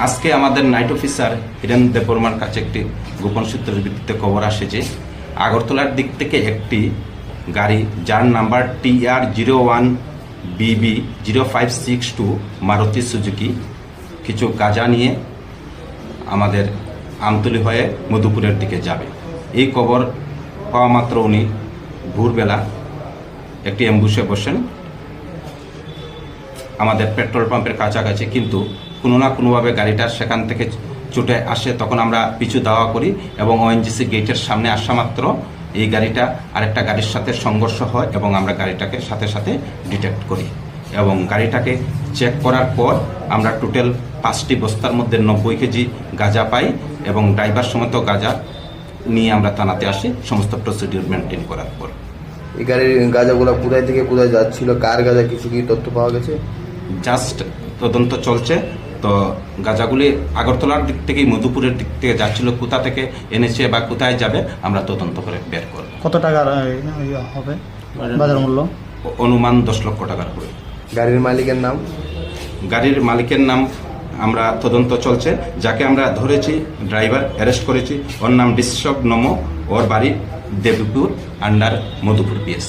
আজকে আমাদের night officer হিরেন দেববর্মার কাছে একটি গোপন সূত্রের ভিত্তিতে খবর আসে যে আগরতলার দিক থেকে একটি গাড়ি যার নাম্বার টি R zero one BB zero five six two Maruti Suzuki কিছু গাঁজা নিয়ে আমাদের আমতলি হয়ে মধুপুরের দিকে যাবে। এই খবর পাওয়া মাত্র উনি ভোরবেলা একটি অ্যাম্বুসে বসেন। আমাদের পেট্রোল পাম্পের কাছাকাছি, কিন্তু কোনো না কোনোভাবে গাড়িটা সেখান থেকে ছুটে আসে, তখন আমরা পিছু দাওয়া করি এবং ওএনজিসি গেটের সামনে আসা মাত্র এই গাড়িটা আরেকটা গাড়ির সাথে সংঘর্ষ হয় এবং আমরা গাড়িটাকে সাথে সাথে ডিটেক্ট করি। এবং গাড়িটাকে চেক করার পর আমরা টোটাল পাঁচটি বস্তার মধ্যে নব্বই কেজি গাঁজা পাই এবং ড্রাইভার সমেত গাঁজা নিয়ে আমরা থানাতে আসি, সমস্ত প্রসিডিউর মেনটেন করার পর। এই গাড়ির গাঁজাগুলো কোথায় থেকে কোথায় যাচ্ছিল, কার গাঁজা কিছু কি তথ্য পাওয়া গেছে? জাস্ট তদন্ত চলছে। তো গাঁজাগুলি আগরতলার দিক থেকে মধুপুরের দিক থেকে যাচ্ছিল কোথা থেকে এনেছে বা কোথায় যাবে আমরা তদন্ত করে বের করব। কত টাকার ইয়ে হবে? বাজার মূল্য? অনুমান দশ লক্ষ টাকার করে গাড়ির মালিকের নাম? গাড়ির মালিকের নাম আমরা তদন্ত চলছে। যাকে আমরা ধরেছি ড্রাইভার অ্যারেস্ট করেছি ওর নাম বিশ্বব নমো ওর বাড়ি দেবীপুর আন্ডার মধুপুর পিএস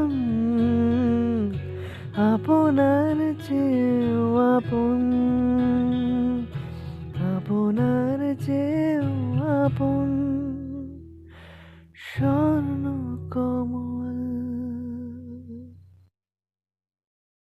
若